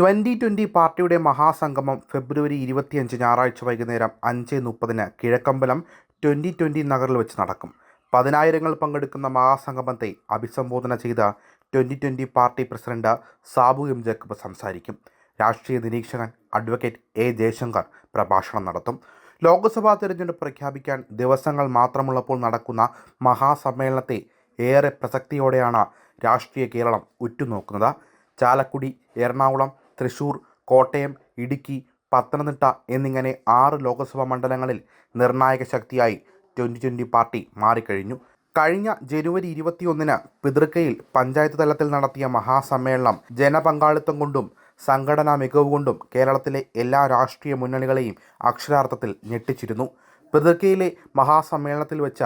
Twenty twenty പാർട്ടിയുടെ മഹാസംഗമം ഫെബ്രുവരി ഇരുപത്തിയഞ്ച് ഞായറാഴ്ച വൈകുന്നേരം അഞ്ച് മുപ്പതിന് കിഴക്കമ്പലം ട്വന്റി ട്വന്റി നഗറിൽ വെച്ച് നടക്കും. പതിനായിരങ്ങൾ പങ്കെടുക്കുന്ന മഹാസംഗമത്തെ അഭിസംബോധന ചെയ്ത twenty twenty party president Sabu M Jacob സംസാരിക്കും. രാഷ്ട്രീയ നിരീക്ഷകൻ അഡ്വക്കേറ്റ് എ ജയശങ്കർ പ്രഭാഷണം നടത്തും. ലോക്സഭാ തിരഞ്ഞെടുപ്പ് പ്രഖ്യാപിക്കാൻ ദിവസങ്ങൾ മാത്രമുള്ളപ്പോൾ നടക്കുന്ന മഹാസമ്മേളനത്തെ ഏറെ പ്രസക്തിയോടെയാണ് രാഷ്ട്രീയ കേരളം ഉറ്റുനോക്കുന്നത്. ചാലക്കുടി എറണാകുളം തൃശൂർ കോട്ടയം ഇടുക്കി പത്തനംതിട്ട എന്നിങ്ങനെ ആറ് ലോക്സഭാ മണ്ഡലങ്ങളിൽ നിർണായക ശക്തിയായി ട്വന്റി ട്വന്റി പാർട്ടി മാറിക്കഴിഞ്ഞു. കഴിഞ്ഞ ജനുവരി ഇരുപത്തിയൊന്നിന് പിതൃക്കയിൽ പഞ്ചായത്ത് തലത്തിൽ നടത്തിയ മഹാസമ്മേളനം ജനപങ്കാളിത്തം കൊണ്ടും സംഘടനാ മികവ് കൊണ്ടും കേരളത്തിലെ എല്ലാ രാഷ്ട്രീയ മുന്നണികളെയും അക്ഷരാർത്ഥത്തിൽ ഞെട്ടിച്ചിരുന്നു. പിതൃക്കയിലെ മഹാസമ്മേളനത്തിൽ വെച്ച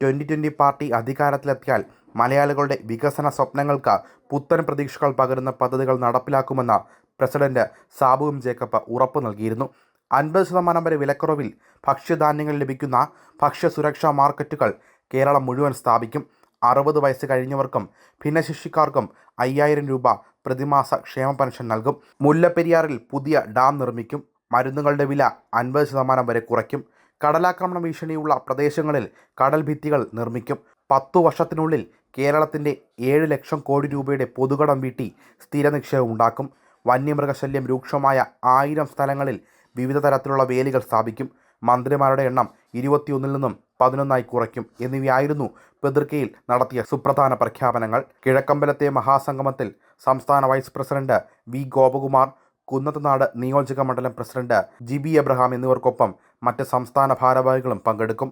ട്വന്റി ട്വന്റി പാർട്ടി അധികാരത്തിലെത്തിയാൽ മലയാളികളുടെ വികസന സ്വപ്നങ്ങൾക്ക് പുത്തൻ പ്രതീക്ഷകൾ പകരുന്ന പദ്ധതികൾ നടപ്പിലാക്കുമെന്ന് പ്രസിഡന്റ് സാബു എം ജേക്കബ് ഉറപ്പു നൽകിയിരുന്നു. അൻപത് ശതമാനം വരെ വിലക്കുറവിൽ ഭക്ഷ്യധാന്യങ്ങൾ ലഭിക്കുന്ന ഭക്ഷ്യസുരക്ഷാ മാർക്കറ്റുകൾ കേരളം മുഴുവൻ സ്ഥാപിക്കും. അറുപത് വയസ്സ് കഴിഞ്ഞവർക്കും ഭിന്നശേഷിക്കാർക്കും അയ്യായിരം രൂപ പ്രതിമാസ ക്ഷേമ പെൻഷൻ നൽകും. മുല്ലപ്പെരിയാറിൽ പുതിയ ഡാം നിർമ്മിക്കും. മരുന്നുകളുടെ വില അൻപത് ശതമാനം വരെ കുറയ്ക്കും. കടലാക്രമണ ഭീഷണിയുള്ള പ്രദേശങ്ങളിൽ കടൽ ഭിത്തികൾ നിർമ്മിക്കും. പത്തു വർഷത്തിനുള്ളിൽ കേരളത്തിന്റെ ഏഴ് ലക്ഷം കോടി രൂപയുടെ പൊതുകടം വീട്ടി സ്ഥിര നിക്ഷേപം ഉണ്ടാക്കും. വന്യമൃഗശല്യം രൂക്ഷമായ ആയിരം സ്ഥലങ്ങളിൽ വിവിധ തരത്തിലുള്ള വേലികൾ സ്ഥാപിക്കും. മന്ത്രിമാരുടെ എണ്ണം ഇരുപത്തിയൊന്നിൽ നിന്നും പതിനൊന്നായി കുറയ്ക്കും എന്നിവയായിരുന്നു പെതിർക്കയിൽ നടത്തിയ സുപ്രധാന പ്രഖ്യാപനങ്ങൾ. കിഴക്കമ്പലത്തെ മഹാസംഗമത്തിൽ സംസ്ഥാന vice president V Gopakumar Kunnathunad നിയോജക മണ്ഡലം പ്രസിഡന്റ് ജിബി എബ്രഹാം എന്നിവർക്കൊപ്പം മറ്റ് സംസ്ഥാന ഭാരവാഹികളും പങ്കെടുക്കും.